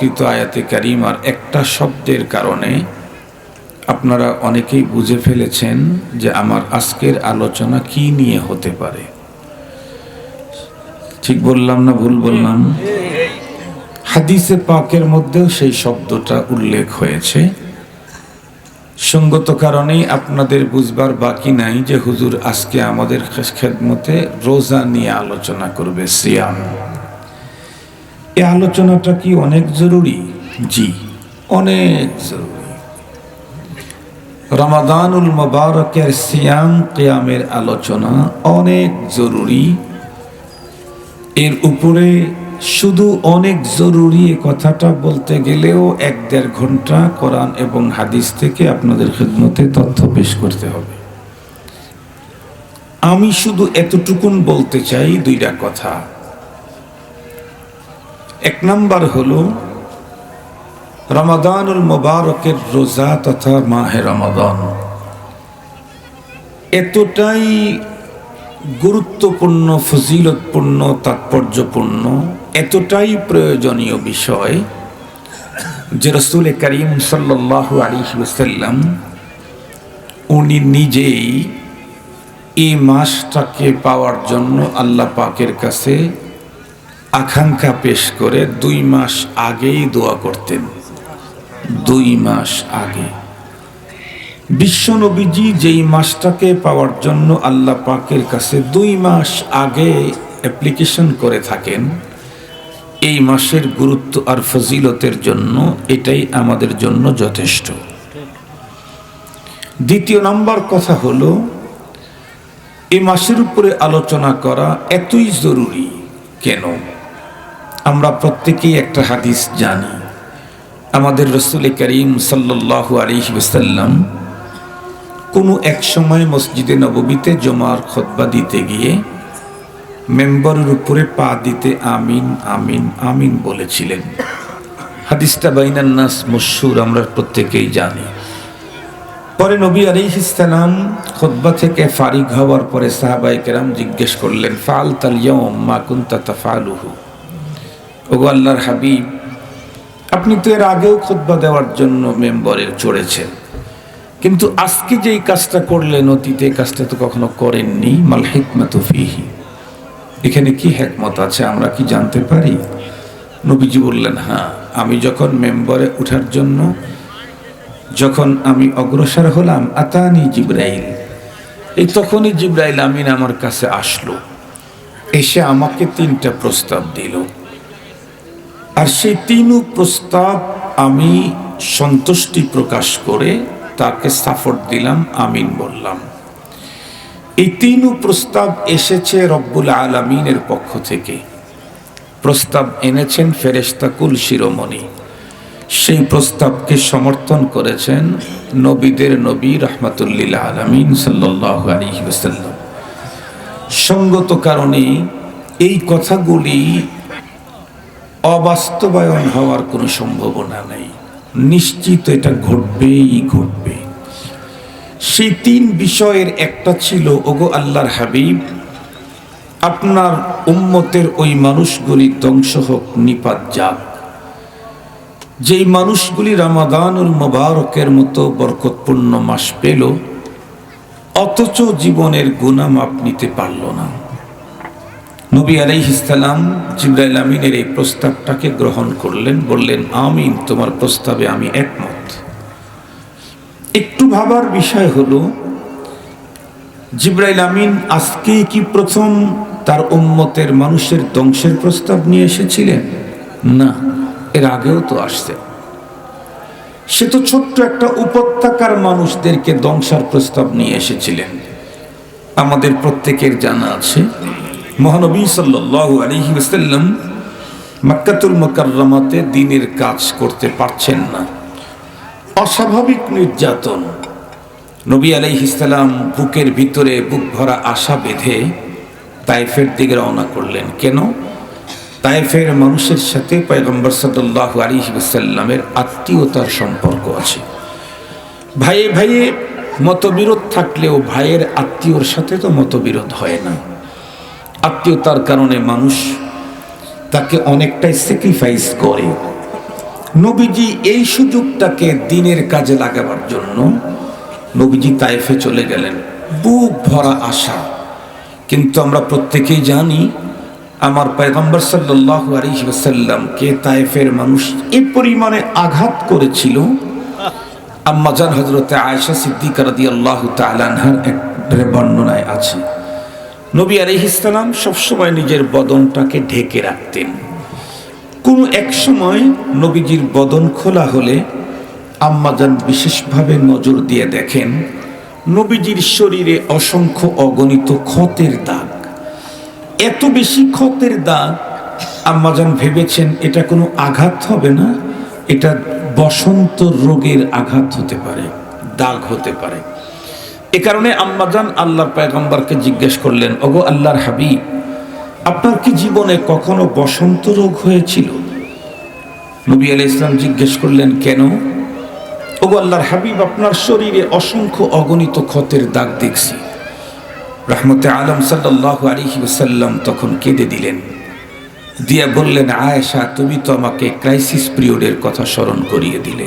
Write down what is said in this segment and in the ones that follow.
কৃত আয়াতে কারিমার একটা শব্দের কারণে আপনারা অনেকেই বুঝে ফেলেছেন যে আমার আজকের আলোচনা কি নিয়ে হতে পারে। ঠিক বললাম না ভুল বললাম? হাদিসে পাকের মধ্যেও সেই শব্দটা উল্লেখ হয়েছে। সঙ্গত কারণেই আপনাদের বুঝবার বাকি নাই যে হুজুর আজকে আমাদের খেদমতে রোজা নিয়ে আলোচনা করবে, সিয়াম। এই আলোচনাটা কি অনেক জরুরি? জি, অনেক জরুরি। রমাদানুল মোবারকের সিয়াম কেয়ামের আলোচনা অনেক জরুরি। এর উপরে শুধু অনেক জরুরি এ কথাটা বলতে গেলেও এক দেড় ঘণ্টা কোরআন এবং হাদিস থেকে আপনাদের খেদমতে তথ্য পেশ করতে হবে। আমি শুধু এতটুকুন বলতে চাই দুইটা কথা। এক নাম্বার হলো রমাদানুল মোবারকের রোজা তথা মাহে রমাদান। এতটাই গুরুত্বপূর্ণ, ফজিলতপূর্ণ, তাৎপর্যপূর্ণ, এতটাই প্রয়োজনীয় বিষয় যে রসুল করিম সাল্লাহ আলিহাসাল্লাম উনি নিজেই এই মাসটাকে পাওয়ার জন্য আল্লাহ পাকের কাছে আকাঙ্ক্ষা পেশ করে দুই মাস আগেই দোয়া করতেন। দুই মাস আগে। বিশ্বনবীজি যেই মাসটাকে পাওয়ার জন্য আল্লাহ পাকের কাছে দুই মাস আগে অ্যাপ্লিকেশন করে থাকেন, এই মাসের গুরুত্ব আর ফজিলতের জন্য এটাই আমাদের জন্য যথেষ্ট। দ্বিতীয় নম্বর কথা হলো, এই মাসের উপরে আলোচনা করা এতই জরুরি কেন? আমরা প্রত্যেকেই একটা হাদিস জানি। আমাদের রসুল করিম সাল্লাহ আলিহাসাল্লাম কোনো এক সময় মসজিদে নববীতে জমার খতবা দিতে গিয়ে মেম্বরের উপরে পা দিতে আমিন আমিন আমিন বলেছিলেন। হাদিসটা বাইনান্নাস মশুর আমরা প্রত্যেকেই জানি। পরে নবী আলিহিসালাম খোদ্া থেকে ফারিক হওয়ার পরে সাহাবাই কেরাম জিজ্ঞেস করলেন ফাল তাল মা কুন্তা তাফালুহু? ওগো আল্লাহর হাবিব, আপনি তো এর আগেও খোদ্া দেওয়ার জন্য মেম্বরের চড়েছেন। কিন্তু আজকে যেই কাজটা করলেন, অতীতে কাজটা তো কখনো করেননি। মাল হেকমত ফিহি। এখানে কি হেকমত আছে আমরা কি জানতে পারি? নবীজি বললেন হ্যাঁ আমি যখন মেম্বরে উঠার জন্য, যখন আমি অগ্রসর হলাম, আতানি জিব্রাইল। এই তখনই জিব্রাইল আমিন আমার কাছে আসলো। এসে আমাকে তিনটা প্রস্তাব দিল। আর সেই তিনু প্রস্তাব আমি সন্তুষ্টি প্রকাশ করে তাকে সাপোর্ট দিলাম, আমিন বললাম। এই তিনু প্রস্তাব এসেছে রব্বুল আলমিনের পক্ষ থেকে। প্রস্তাব এনেছেন ফেরেস্তাকুল শিরোমণি। সেই প্রস্তাবকে সমর্থন করেছেন নবীদের নবী রহমতুল্লিল আলমিন সাল্লাহ সঙ্গত কারণে এই কথাগুলি অবাস্তবায়ন হওয়ার কোনো সম্ভাবনা নেই। নিশ্চিত এটা ঘটবেই ঘটবে সেই তিন বিষয়ের একটা ছিল, ওগো আল্লাহর হাবিব, আপনার উম্মতের ওই মানুষগুলি ধ্বংস হোক, নিপাত যাক। যেই মানুষগুলি রামাদানুল মোবারকের মতো বরকতপূর্ণ মাস পেল, অথচ জীবনের গুণামাপ নিতে পারল না। নবী আলাইহিসালাম জিব্রাইল আমিনের এই প্রস্তাবটাকে গ্রহণ করলেন, বললেন, আমিন, তোমার প্রস্তাবে আমি একমত। একটু ভাবার বিষয় হলো, জিব্রাইল আমিন আজকে কি প্রথম তার উম্মতের মানুষের ধ্বংসের প্রস্তাব নিয়ে এসেছিলেন? না, এর আগেও তো আসছে। সে তো ছোট্ট একটা উপত্যকার মানুষদেরকে ধ্বংসার প্রস্তাব নিয়ে এসেছিলেন। আমাদের প্রত্যেকের জানা আছে মহানবী সাল্লু আলহি ওসাল্লাম মাক্কাতুল মোকাররমাতে দিনের কাজ করতে পারছেন না। অস্বাভাবিক নির্যাতন। নবী আলাইহিসাল্লাম বুকের ভিতরে বুক ভরা আশা বেঁধে তাইফের দিকে রওনা করলেন। কেন? তাইফের মানুষের সাথে পয়গম্বর সাল্লাহ আলী ওসাল্লামের আত্মীয়তার সম্পর্ক আছে। ভাইয়ে ভাইয়ে মতবিরোধ থাকলেও ভাইয়ের আত্মীয়র সাথে তো মতবিরোধ হয় না। আত্মীয়তার কারণে মানুষ তাকে অনেকটাই স্যাক্রিফাইস করে। নবীজি এই সুযোগটাকে দিনের কাজে লাগাবার জন্য নবীজি তাইফে চলে গেলেন। বুক ভরা আশা। কিন্তু আমরা প্রত্যেকেই জানি, আমার পয়গম্বর সাল্লাহ আলহিসাল্লামকে তাইফের মানুষ এ পরিমাণে আঘাত করেছিল আম্মাজান হজরতে আয়েশা সিদ্দিক রাদি আল্লাহ তালানহার এক বর্ণনায় আছে। নবী আলহিসাল্লাম সবসময় নিজের বদনটাকে ঢেকে রাখতেন। কোনো এক সময় নবীজির বদন খোলা হলে আম্মাজান বিশেষভাবে নজর দিয়ে দেখেন, নবীজির শরীরে অসংখ্য অগণিত ক্ষতের দাগ। এত বেশি ক্ষতের দাগ আম্মাজান ভেবেছেন এটা কোনো আঘাত হবে না, এটা বসন্ত রোগের আঘাত হতে পারে, দাগ হতে পারে। এ কারণে আম্মাজান আল্লাহর পয়গম্বরকে জিজ্ঞেস করলেন, ওগো আল্লাহর হাবিব, আপনার কি জীবনে কখনো বসন্ত রোগ হয়েছিল? নবী আলাই ইসলাম জিজ্ঞেস করলেন, কেন? ওগো আল্লাহর হাবিব, আপনার শরীরে অসংখ্য অগণিত ক্ষতের দাগ দেখছি। রহমতে আলম সাল্লাহ আলিহি ওসাল্লাম তখন কেঁদে দিলেন। দিয়া বললেন, আয়েশা, তুমি তো আমাকে ক্রাইসিস পিরিয়ডের কথা স্মরণ করিয়ে দিলে।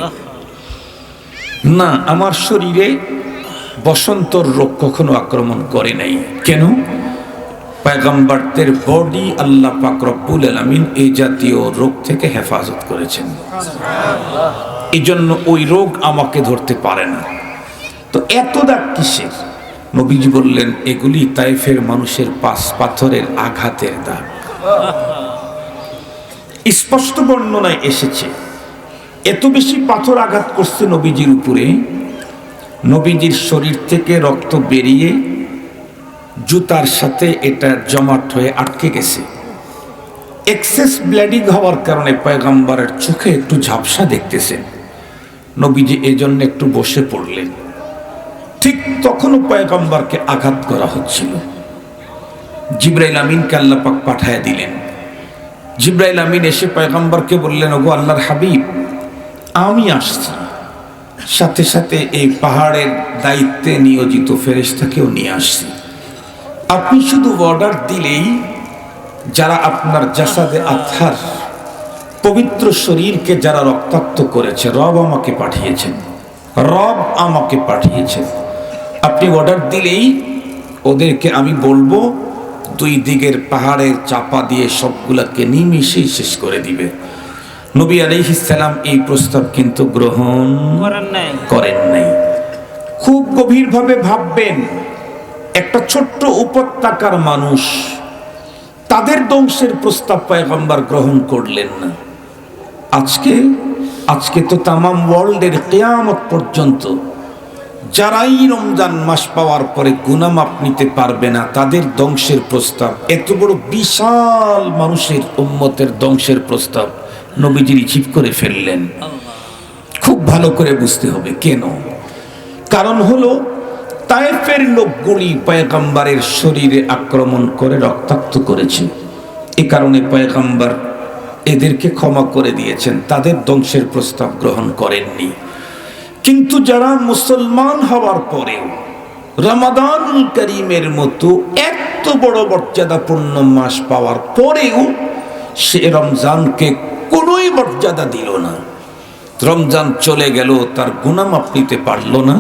না, আমার শরীরে বসন্তর রোগ কখনো আক্রমণ করে নাই। কেন? পয়গম্বরদের বডি আল্লাহ পাক রব্বুল আলমিন এই জাতীয় রোগ থেকে হেফাজত করেছেন। এই জন্য ওই রোগ আমাকে ধরতে পারে না। তো এত দাগ কিসের? নবীজি বললেন, এগুলি তাইফের মানুষের পাশ পাথরের আঘাতের দাগ। স্পষ্ট বর্ণনায় এসেছে, এত বেশি পাথর আঘাত করছে নবীজির উপরে নবীজির শরীর থেকে রক্ত বেরিয়ে জুতার সাথে এটা জমাট হয়ে আটকে গেছে। এক্সেস ব্লিডিং হওয়ার কারণে পয়গাম্বারের চোখে একটু ঝাপসা দেখতেছেন। নবীজি এজন্য একটু বসে পড়লেন। ঠিক তখনও পয়গম্বরকে আঘাত করা হচ্ছিল। জিব্রাইল আমিনকে আল্লাপাক পাঠায় দিলেন। জিব্রাইল আমিন এসে পয়গম্বরকে বললেন, ওগো আল্লাহর হাবিব, আমি আসছি। সাথে সাথে এই পাহাড়ের দায়িত্বে নিয়োজিত ফেরেশতাকেও নিয়ে আসছি। আপনি শুধু অর্ডার দিলেই যারা আপনার জাসাদে আথার পবিত্র শরীরকে যারা রক্তাক্ত করেছে, রব আমাকে পাঠিয়েছেন। রব আমাকে পাঠিয়েছেন। আপনি অর্ডার দিলেই ওদেরকে আমি বলব, দুই দিকের পাহাড়ের চাপা দিয়ে সবগুলাকে নিমিশেই শেষ করে দিবে। নবী আলাইহিসালাম এই প্রস্তাব কিন্তু গ্রহণ করেন নাই। করেন নাই। খুব গভীরভাবে ভাববেন একটা ছোট্ট উপত্যকার মানুষ তাদের ধ্বংসের প্রস্তাব পায়গম্বার গ্রহণ করলেন না। আজকে আজকে তো তামাম ওয়ার্ল্ডের কেয়ামত পর্যন্ত যারাই রমজান মাস পাওয়ার পরে গুনামাপ নিতে পারবে না, তাদের ধ্বংসের প্রস্তাব। এত বড় বিশাল মানুষের উম্মতের ধ্বংসের প্রস্তাব নবীজি রিচিভ করে ফেললেন। খুব ভালো করে বুঝতে হবে কেন। কারণ হলো, তায়েফের লোকগুলি পয়গাম্বারের শরীরে আক্রমণ করে রক্তাক্ত করেছে। এ কারণে পয়গাম্বার এদেরকে ক্ষমা করে দিয়েছেন, তাদের ধ্বংসের প্রস্তাব গ্রহণ করেননি। কিন্তু যারা মুসলমান হওয়ার পরেও রমাদান করিমের মতো এত বড় মর্যাদাপূর্ণ মাস পাওয়ার পরেও সে রমজানকে কোনোই মর্যাদা দিল না। রমজান চলে গেল তার গুনামাপ নিতে পারল না।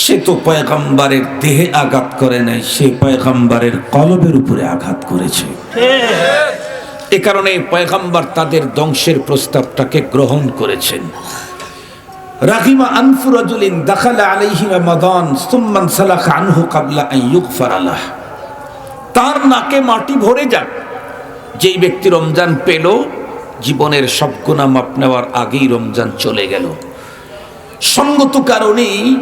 সে তো পয়গাম্বারের দেহে আঘাত করে নাই সে পয়গাম্বারের কলবের উপরে আঘাত করেছে। এ কারণে পয়গাম্বার তাদের ধ্বংসের প্রস্তাবটাকে গ্রহণ করেছেন। রাহিমা আনফুরাজুলিন দাখালা আলাইহি রমাদান সুম্মান সালাখ আনহু কাবলা আন ইউগফার আলাহ। তার নাকে মাটি ভরে যাক। যেই ব্যক্তি রমজান পেল, জীবনের সব গুণা মাপ নেওয়ার আগেই রমজান চলে গেল। সঙ্গত কারণেই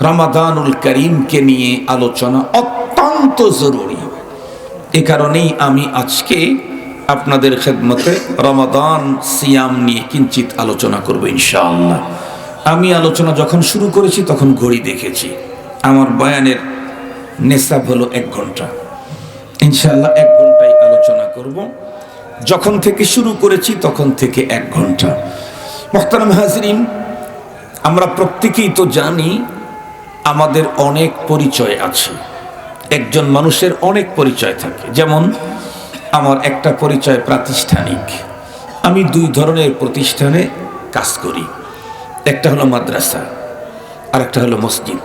রামাদানুল করিমকে নিয়ে আলোচনা অত্যন্ত জরুরি। এ কারণেই আমি আজকে আপনাদের খেদমতে রমাদান সিয়াম নিয়ে কিঞ্চিত আলোচনা করব ইনশাআল্লাহ। আমি আলোচনা যখন শুরু করেছি, তখন ঘড়ি দেখেছি। আমার বয়ানের নেশাব হলো এক ঘণ্টা। ইনশাল্লাহ এক ঘন্টায় আলোচনা করব। যখন থেকে শুরু করেছি, তখন থেকে এক ঘণ্টা। মোহতারাম হাজরিন, আমরা প্রত্যেকেই তো জানি আমাদের অনেক পরিচয় আছে। একজন মানুষের অনেক পরিচয় থাকে। যেমন আমার একটা পরিচয় প্রাতিষ্ঠানিক। আমি দুই ধরনের প্রতিষ্ঠানে কাজ করি। একটা হলো মাদ্রাসা আর একটা হলো মসজিদ।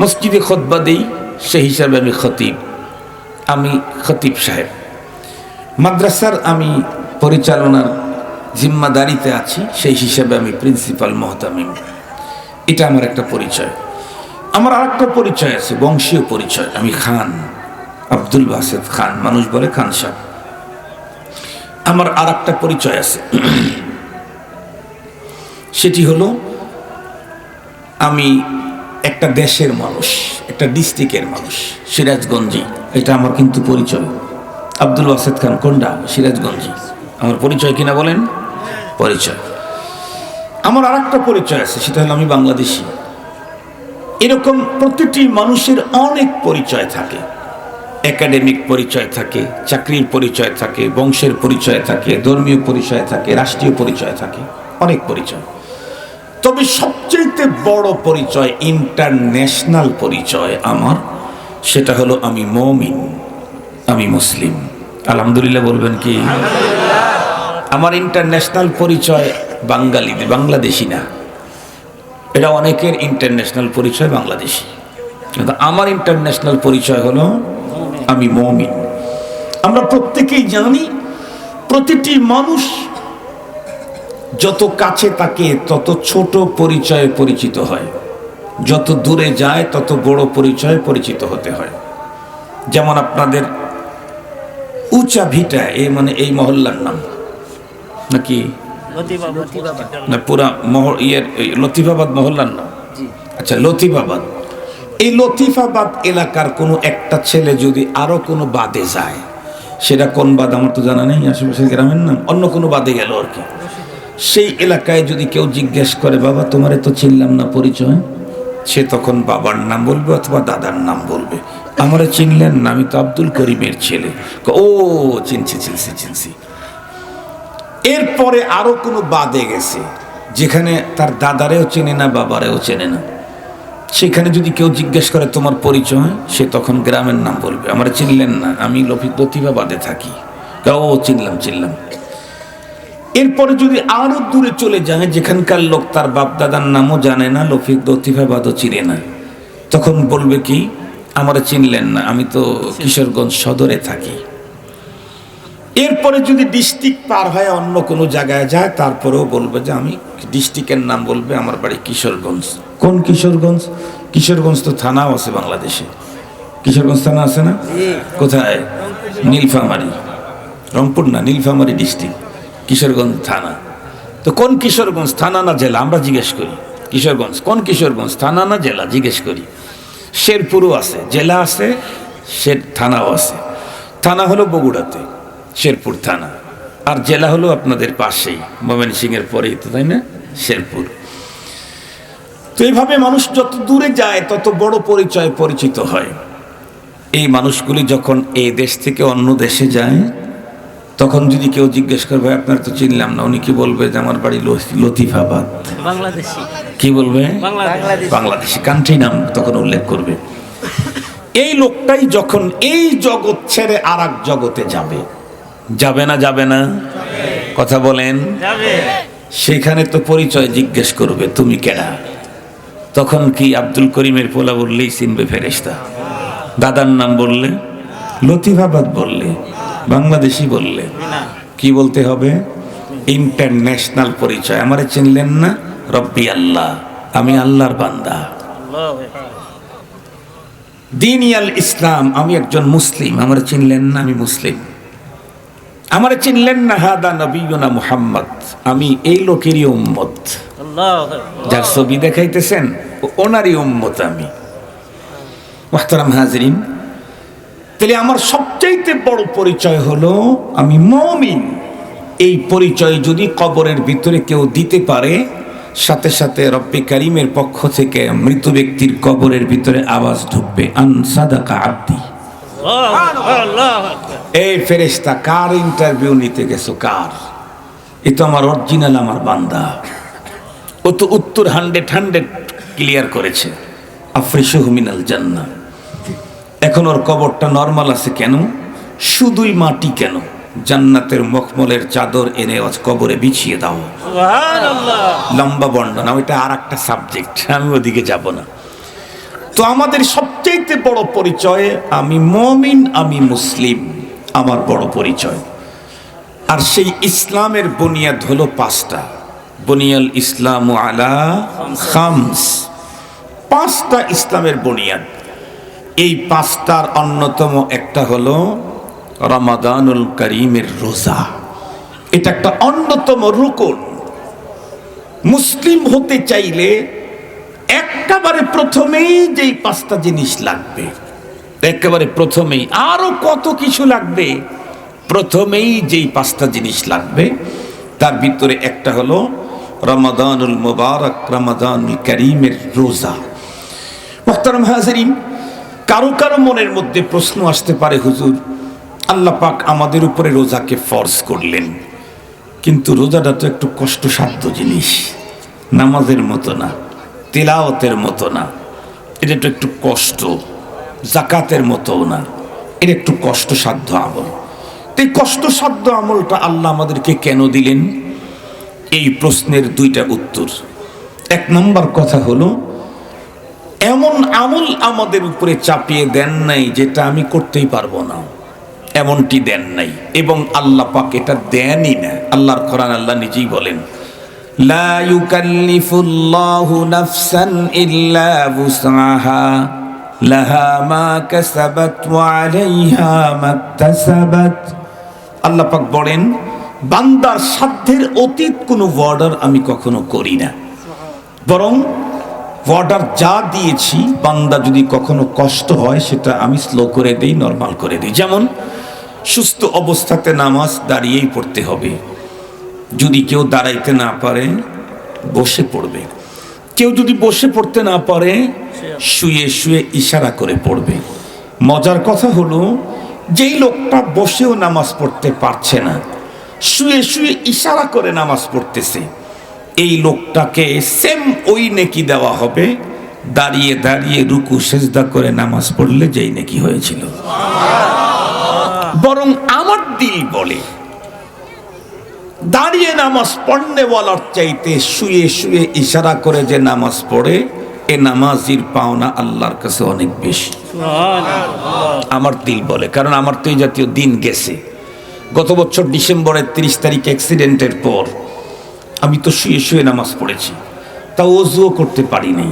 মসজিদে খতবা দেই, সেই হিসাবে আমি খতিব। আমি খতিব সাহেব। মাদ্রাসার আমি পরিচালনার জিম্মাদারিতে আছি, সেই হিসাবে আমি প্রিন্সিপাল মহতামিম। এটা আমার একটা পরিচয়। আমার আর একটা পরিচয় আছে, বংশীয় পরিচয়। আমি খান, আব্দুল বাসেদ খান। মানুষ বলে খান সাহেব। আমার আর একটা পরিচয় আছে। সেটি হলো, আমি একটা দেশের মানুষ, একটা ডিস্ট্রিক্টের মানুষ, সিরাজগঞ্জি। এটা আমার কিন্তু পরিচয়। আব্দুল ওয়াসেদ খান কোনটা সিরাজগঞ্জি। আমার পরিচয় কিনা বলেন? পরিচয়। আমার আর একটা পরিচয় আছে, সেটা হলো আমি বাংলাদেশি। এরকম প্রতিটি মানুষের অনেক পরিচয় থাকে। একাডেমিক পরিচয় থাকে, চাকরির পরিচয় থাকে, বংশের পরিচয় থাকে, ধর্মীয় পরিচয় থাকে, রাষ্ট্রীয় পরিচয় থাকে, অনেক পরিচয়। তবে সবচেয়ে বড় পরিচয় ইন্টারন্যাশনাল পরিচয় আমার, সেটা হলো আমি মমিন, আমি মুসলিম। আলহামদুলিল্লাহ বলবেন কি? আমার ইন্টারন্যাশনাল পরিচয় বাঙালিদের, বাংলাদেশি না। এটা অনেকের ইন্টারন্যাশনাল পরিচয় বাংলাদেশি। কিন্তু আমার ইন্টারন্যাশনাল পরিচয় হলো আমি মমিন। আমরা প্রত্যেকেই জানি, প্রতিটি মানুষ যত কাছে তাকে তত ছোট পরিচয়ে পরিচিত হয়। যত দূরে যায় তত বড় পরিচয়ে পরিচিত হতে হয়। যেমন আপনাদের উঁচা ভিটা এই মানে এই মহল্লার নাম। নাকি? না পুরা মহল ইয়ের লতিফাবাদ মহল্লার নাম? আচ্ছা লতিফাবাদ। এই লতিফাবাদ এলাকার কোনো একটা ছেলে যদি আরও কোনো বাদে যায় সেটা কোন বাদ? আমার তো জানা নেই আশেপাশের গ্রামের নাম। অন্য কোনো বাদে গেল আর কি। সেই এলাকায় যদি কেউ জিজ্ঞেস করে, বাবা, তোমারে তো চিনলাম না, পরিচয়? সে তখন বাবার নাম বলবে অথবা দাদার নাম বলবে। আমারে চিনলেন না, আমি তো আব্দুল করিমের ছেলে। ও, চিনছি চিনছি চিনছি। এরপরে আরও কোনো বাদে গেছে, যেখানে তার দাদারেও চেনে না, বাবারেও চেনে না। সেখানে যদি কেউ জিজ্ঞেস করে, তোমার পরিচয়? সে তখন গ্রামের নাম বলবে, আমার চিনলেন না, আমি লফিক লতিফাবাদে থাকি। ও, চিনলাম চিনলাম। এরপরে যদি আরও দূরে চলে যায় যেখানকার লোক তার বাপ দাদার নামও জানে না লফিক লতিফাবাদও চিনে না। তখন বলবে কি আমার চিনলেন না আমি তো কিশোরগঞ্জ সদরে থাকি। এরপরে যদি ডিস্ট্রিক্ট পার হয় অন্য কোনো জায়গায় যায় তারপরেও বলবে যে আমি ডিস্ট্রিক্টের নাম বলবে আমার বাড়ি কিশোরগঞ্জ। কোন কিশোরগঞ্জ? কিশোরগঞ্জ তো থানাও আছে বাংলাদেশে। কিশোরগঞ্জ থানা আছে না? কোথায়? নীলফামারি। রংপুর না নীলফামারি ডিস্ট্রিক্ট। কিশোরগঞ্জ থানা। তো কোন কিশোরগঞ্জ থানা না জেলা? আমরা জিজ্ঞেস করি। কিশোরগঞ্জ, কোন কিশোরগঞ্জ থানা না জেলা? জিজ্ঞেস করি। শেরপুরও আছে, জেলা আছে, শের, থানাও আছে। থানা হলো বগুড়াতে, শেরপুর থানা। আর জেলা হলো আপনাদের পাশেই, ময়মনসিংহের পরেই তো, তাই না? শেরপুর। তো এইভাবে মানুষ যত দূরে যায়, তত বড় পরিচয় পরিচিত হয়। এই মানুষগুলি যখন এই দেশ থেকে অন্য দেশে যায় তখন যদি কেউ জিজ্ঞেস করবে আপনার তো চিনলাম না। উনি কি বলবে যে আমার বাড়ি লতিফাবাদ। বাংলাদেশি। কি বলবে? বাংলাদেশ। কান্ট্রি নাম তখন উল্লেখ করবে। এই লোকটাই যখন এই জগৎ ছেড়ে আর জগতে যাবে যাবে না যাবে না? কথা বলেন। সেখানে তো পরিচয় জিজ্ঞেস করবে তুমি কেডা? তখন কি আব্দুল করিমের পোলা বললেই চিনবে ফেরেস্তা দাদার নাম বললে লতিফাবাদ বললে। বাংলাদেশি বললে কি বলতে হবে? ইন্টারন্যাশনাল পরিচয়। আমারে চিনলেন না? রব্বি আল্লাহ, আমি আল্লাহর বান্দা। দিনিয়াল ইসলাম, আমি একজন মুসলিম। আমার চিনলেন না? আমি মুসলিম। আমার চিনলেন না? হাদা নবীনা মুহাম্মদ। আমি এই লোকেরই উম্মত। যার ছবি দেখাইতেছেন ওনারই উম্মত আমি। মোহতারাম হাজরিন তাহলে আমার সবচাইতে বড় পরিচয় হলো আমি মমিন। এই পরিচয় যদি কবরের ভিতরে কেউ দিতে পারে, সাথে সাথে রব্বি কারিমের পক্ষ থেকে মৃত ব্যক্তির কবরের ভিতরে আওয়াজ ঢুকবে আনসাদাকা আব্দি। এই ফেরেস্তা কার ইন্টারভিউ নিতে গেছো কার? এ তো আমার অরিজিনাল, আমার বান্দা। ও তো উত্তর হান্ড্রেড হান্ড্রেড ক্লিয়ার করেছে। আফ্রিসু হুমিনাল জান্না এখন ওর কবরটা নর্মাল আছে কেন? শুধুই মাটি কেন? জান্নাতের মখমলের চাদর এনে আজ কবরে বিছিয়ে দাও। লম্বা বর্ণনা ওইটা আর একটা সাবজেক্ট আমি ওদিকে যাব না। তো আমাদের সবচেয়ে বড় পরিচয় আমি মমিন আমি মুসলিম আমার বড় পরিচয়। আর সেই ইসলামের বুনিয়াদ হলো পাঁচটা। বুনিয়াল ইসলাম আলা খামস। পাঁচটা ইসলামের বুনিয়াদ। এই পাঁচটার অন্যতম একটা হলো রমাদানুল করিমের রোজা। এটা একটা অন্যতম রুকন। মুসলিম হতে চাইলে একেবারে প্রথমেই যেই পাঁচটা জিনিস লাগবে, একেবারে প্রথমেই আরও কত কিছু লাগবে, প্রথমেই যেই পাঁচটা জিনিস লাগবে, তার ভিতরে একটা হলো রমাদানুল মুবারক, রমাদানুল করিমের রোজা। মোহতারাম হাজারিন কারও কারও মনের মধ্যে প্রশ্ন আসতে পারে, হুজুর, আল্লাহ পাক আমাদের উপরে রোজাকে ফর্স করলেন। কিন্তু রোজাটা তো একটু কষ্টসাধ্য জিনিস। নামাজের মতো না, তেলাওয়াতের মতো না। এটা তো একটু কষ্ট জাকাতের মতো না। এটা একটু কষ্টসাধ্য আমল। তো এই কষ্টসাধ্য আমলটা আল্লাহ আমাদেরকে কেন দিলেন? এই প্রশ্নের দুইটা উত্তর। এক নম্বর কথা হলো এমন আমল আমাদের উপরে চাপিয়ে দেন নাই যেটা আমি করতেই পারব না। এমনটি দেন নাই। এবং আল্লাহ পাক এটা দেনই না। আল্লাহর কোরআন আল্লাহ নিজেই বলেন, লা ইউকাল্লিফুল্লাহু নাফসান ইল্লা বুসআহা লাহা মা কাসাবাত ওয়া আলাইহা মাকতাসাবাত। আল্লাহ পাক বলেন, বান্দার সাধ্যের অতীত কোনো বর্ডার আমি কখনো করি না। বরং অর্ডার যা দিয়েছি, বান্দা যদি কখনো কষ্ট হয়, সেটা আমি স্লো করে দিই নর্মাল করে দিই। যেমন, সুস্থ অবস্থাতে নামাজ দাঁড়িয়েই পড়তে হবে। যদি কেউ দাঁড়াইতে না পারে, বসে পড়বে। কেউ যদি বসে পড়তে না পারে, শুয়ে শুয়ে ইশারা করে পড়বে। মজার কথা হলো, যেই লোকটা বসেও নামাজ পড়তে পারছে না, শুয়ে শুয়ে ইশারা করে নামাজ পড়তেছে এই লোকটাকে সেম ওই নেকি দেওয়া হবে। দাঁড়িয়ে দাঁড়িয়ে রুকু, সেজদা করে নামাজ পড়লে যেই নেকি হয়েছিল। বরং আমার দিল বলে, দাঁড়িয়ে নামাজ পড়নে বলার চাইতে শুয়ে শুয়ে ইশারা করে যে নামাজ পড়ে, এ নামাজির পাওনা আল্লাহর কাছে অনেক বেশি। আমার দিল বলে, কারণ আমার তো এই জাতীয় দিন গেছে। গত বছর ডিসেম্বরের তিরিশ তারিখ অ্যাক্সিডেন্টের পর আমি তো শুয়ে শুয়ে নামাজ পড়েছি। তা অজুও করতে পারিনি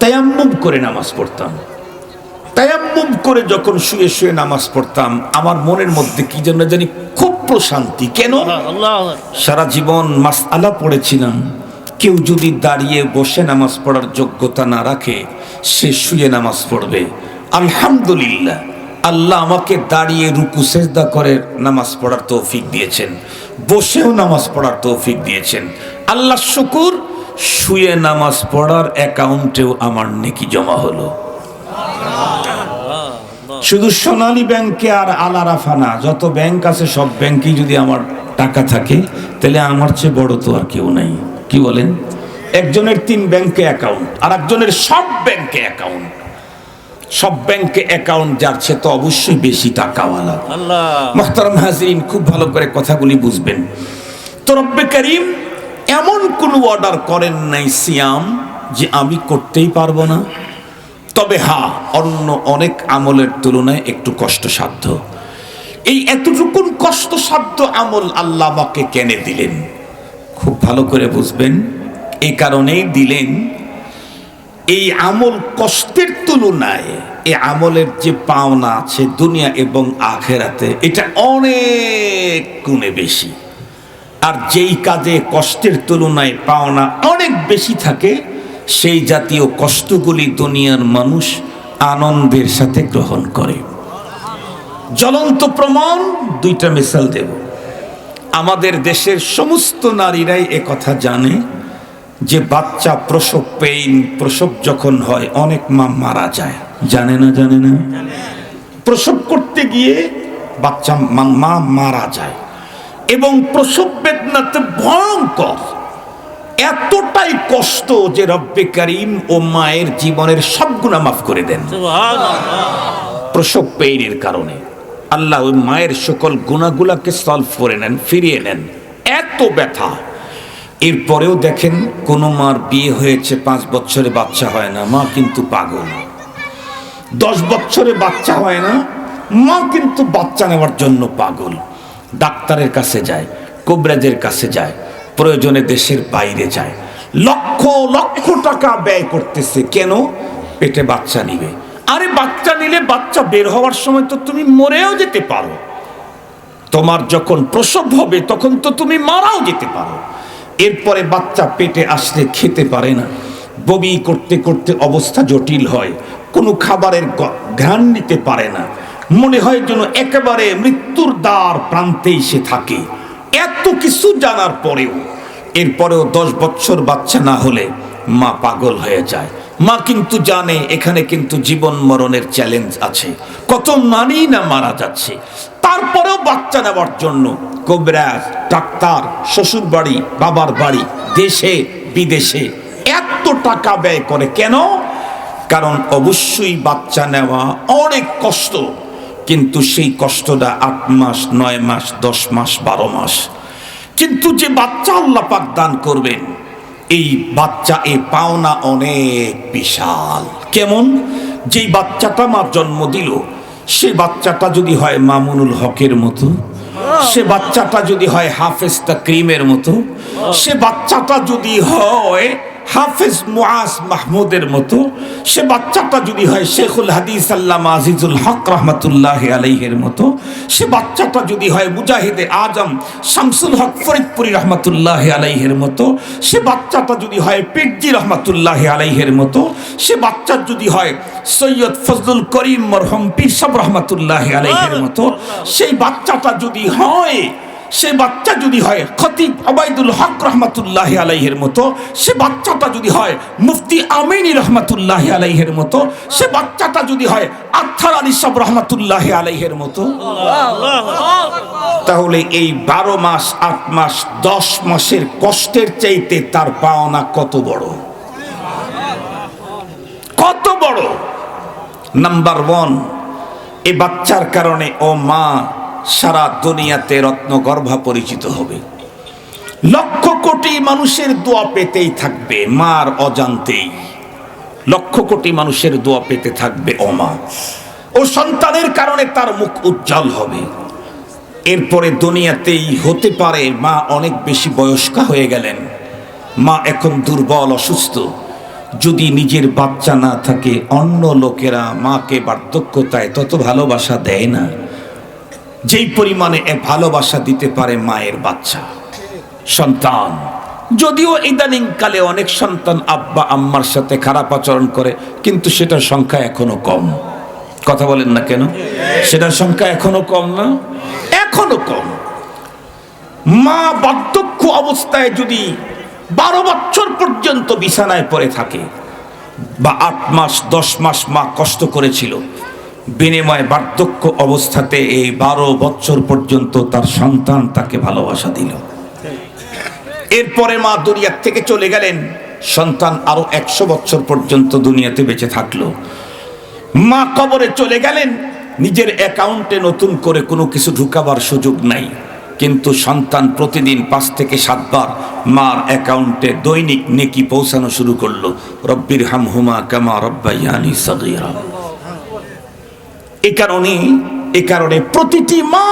তায়াম্মুম করে নামাজ পড়তাম। তায়াম্মুম করে যখন শুয়ে শুয়ে নামাজ পড়তাম আমার মনের মধ্যে কি যেন জানি খুব প্রশান্তি। কেন? আল্লাহ সারা জীবন মাস আলা পড়েছিলাম। কেউ যদি দাঁড়িয়ে বসে নামাজ পড়ার যোগ্যতা না রাখে সে শুয়ে নামাজ পড়বে। আলহামদুলিল্লাহ। আল্লাহ আমাকে দাঁড়িয়ে রুকু সেজদা করে নামাজ পড়ার তৌফিক দিয়েছেন। বসেও নামাজ পড়ার তৌফিক দিয়েছেন। আল্লাহ শুকুর, শুয়ে নামাজ পড়ার অ্যাকাউন্টেও আমার নেকি জমা হলো। শুধু সোনালী ব্যাংকে আর আলারাফা না, যত ব্যাংক আছে সব ব্যাংকেই যদি আমার টাকা থাকে, তাহলে আমার চেয়ে বড় তো আর কেউ নাই। কি বলেন? একজনের তিন ব্যাংকে অ্যাকাউন্ট আর একজনের সব ব্যাংকে অ্যাকাউন্ট। সব ব্যাংকে অ্যাকাউন্ট যার চেয়ে তো অবশ্যই বেশি টাকাওয়ালা। আল্লাহ। মোহতারাম হাজরিন খুব ভালো করে কথাগুলি বুঝবেন। তো রব্বে করিম এমন কোনো অর্ডার করেন নাই সিয়াম যে আমি করতেই পারব না। তবে হ্যাঁ অন্য অনেক আমলের তুলনায় একটু কষ্টসাধ্য। এই এতটুকুন কষ্টসাধ্য আমল আল্লাহ আমাকে কেনে দিলেন? খুব ভালো করে বুঝবেন। এই কারণেই দিলেন এই আমল কষ্টের তুলনায় এই আমলের যে পাওনা আছে দুনিয়া এবং আখেরাতে, এটা অনেক গুণে বেশি। আর যেই কাজে কষ্টের তুলনায় পাওনা অনেক বেশি থাকে, সেই জাতীয় কষ্টগুলি দুনিয়ার মানুষ আনন্দের সাথে গ্রহণ করে। জ্বলন্ত প্রমাণ, দুইটা মিসাল দেব। আমাদের দেশের সমস্ত নারীরাই এ কথা জানে যে বাচ্চা প্রসব পেইন প্রসব যখন হয় অনেক মা মারা যায়। জানে না জানে না। প্রসব করতে গিয়ে বাচ্চা মা- মারা যায়। এবং প্রসব বেদনাতে ভয়ঙ্কর। এতটাই কষ্ট যে রব্বে করিম ও মায়ের জীবনের সব গুণা মাফ করে দেন। প্রসব পেইনের কারণে। আল্লাহ ওই মায়ের সকল গুণাগুলাকে সলভ করে নেন ফিরিয়ে নেন। এত ব্যথা। এরপরেও দেখেন কোনো মার বিয়ে হয়েছে, পাঁচ বছরে বাচ্চা হয় না, মা কিন্তু পাগল। দশ বছরে বাচ্চা হয় না, মা কিন্তু বাচ্চা নেওয়ার জন্য পাগল। ডাক্তারের কাছে যায়, কোবরাজের কাছে যায়, প্রয়োজনে দেশের বাইরে যায়। লক্ষ লক্ষ টাকা ব্যয় করতেছে, কেন? পেটে বাচ্চা নিবে। আরে বাচ্চা নিলে বাচ্চা বের হওয়ার সময় তো তুমি মরেও যেতে পারো। তোমার যখন প্রসব হবে, তখন তো তুমি মারাও যেতে পারো। এরপরে বাচ্চা পেটে আসলে খেতে পারে না। বমি করতে করতে অবস্থা জটিল হয়। কোনো খাবারের ঘ্রাণ নিতে পারে না। মনে হয় যেন একেবারে মৃত্যুর দ্বার প্রান্তেই সে থাকে। এত কিছু জানার পরেও এরপরেও দশ বছর বাচ্চা না হলে মা পাগল হয়ে যায়। মা কিন্তু জানে, এখানে কিন্তু জীবন মরণের চ্যালেঞ্জ আছে। কত নানি না মারা যাচ্ছে। তারপরেও বাচ্চা নেওয়ার জন্য কোবরাজ, ডাক্তার শ্বশুর বাড়ি বাবার বাড়ি, দেশে, বিদেশে এত টাকা ব্যয় করে। কেন? কারণ অবশ্যই বাচ্চা নেওয়া অনেক কষ্ট, কিন্তু সেই কষ্টটা আট মাস, নয় মাস, দশ মাস, বারো মাস। কিন্তু যে বাচ্চা আল্লাহ দান করবেন, এই বাচ্চা এ পাওনা অনেক বিশাল। কেমন? যেই বাচ্চাটা মা জন্ম দিল সে বাচ্চাটা যদি হয় মামুনুল হকের মতো সে বাচ্চাটা যদি হয় হাফেজ ক্রিমের মতো সে বাচ্চাটা যদি হয় হাফেজ মুআজ মাহমুদের মতো সে বাচ্চাটা যদি হয় শেখুল হাদিস আল্লামা আজিজুল হক রহমতুল্লাহ আলাইহের মতো সে বাচ্চাটা যদি হয় মুজাহিদে আজম শামসুল হক ফরিদপুরি রহমতুল্লাহ আলাইহের মতো সে বাচ্চাটা যদি হয় পিরজি রহমতুল্লাহ আলাইহের মতো সে বাচ্চা যদি হয় সৈয়দ ফজলুল করিম মরহম পিরসাব রহমতুল্লাহ আলাইহের মতো সেই বাচ্চাটা যদি হয় সে বাচ্চা যদি হয়, খতিব আবাইদুল হক রহমতুল্লাহ আলাইহের মতো, সে বাচ্চাটা যদি হয়, মুফতি আমিনী রহমতুল্লাহ আলাইহের মতো, সে বাচ্চাটা যদি হয় আত্থার আলী সব রহমতুল্লাহ আলাইহের মতো। তাহলে এই বারো মাস, আট মাস, দশ মাসের কষ্টের চাইতে তার পাওনা কত বড়? কত বড়? নাম্বার ওয়ান, এ বাচ্চার কারণে ও মা সারা দুনিয়াতে রত্নগর্ভা পরিচিত হবে। লক্ষ কোটি মানুষের দোয়া পেতেই থাকবে, মার অজান্তেই। লক্ষ কোটি মানুষের দোয়া পেতে থাকবে অমা। ও সন্তানের কারণে তার মুখ উজ্জ্বল হবে। এরপরে দুনিয়াতেই হতে পারে মা অনেক বেশি বয়স্কা হয়ে গেলেন। মা এখন দুর্বল, অসুস্থ। যদি নিজের বাচ্চা না থাকে, অন্য লোকেরা মাকে বার্ধক্যতায় তত ভালোবাসা দেয় না। যেই পরিমাণে ভালোবাসা দিতে পারে মায়ের বাচ্চা। সন্তান, যদিও ইদানিং কালে অনেক সন্তান আব্বা আম্মার সাথে খারাপ আচরণ করে, কিন্তু সেটার সংখ্যা এখনও কম। কথা বলেন না কেন? সেটার সংখ্যা এখনও কম না? এখনও কম। মা বার্ধক্য অবস্থায় যদি বারো বছর পর্যন্ত বিছানায় পড়ে থাকে, বা আট মাস, দশ মাস মা কষ্ট করেছিল বিনিময়ে বার্ধক্য অবস্থাতে এই বারো বছর পর্যন্ত তার সন্তান তাকে ভালোবাসা দিল। এরপরে মা দুনিয়ার থেকে চলে গেলেন। সন্তান আরও একশো বছর পর্যন্ত দুনিয়াতে বেঁচে থাকল। মা কবরে চলে গেলেন। নিজের অ্যাকাউন্টে নতুন করে কোনো কিছু ঢুকাবার সুযোগ নাই। কিন্তু সন্তান প্রতিদিন পাঁচ থেকে সাতবার মার অ্যাকাউন্টে দৈনিক নেকি পৌঁছানো শুরু করল। রব্বির হাম হুমা কামা রব্বাইয়ানি সগীরা। এ কারণে এ কারণে প্রতিটি মা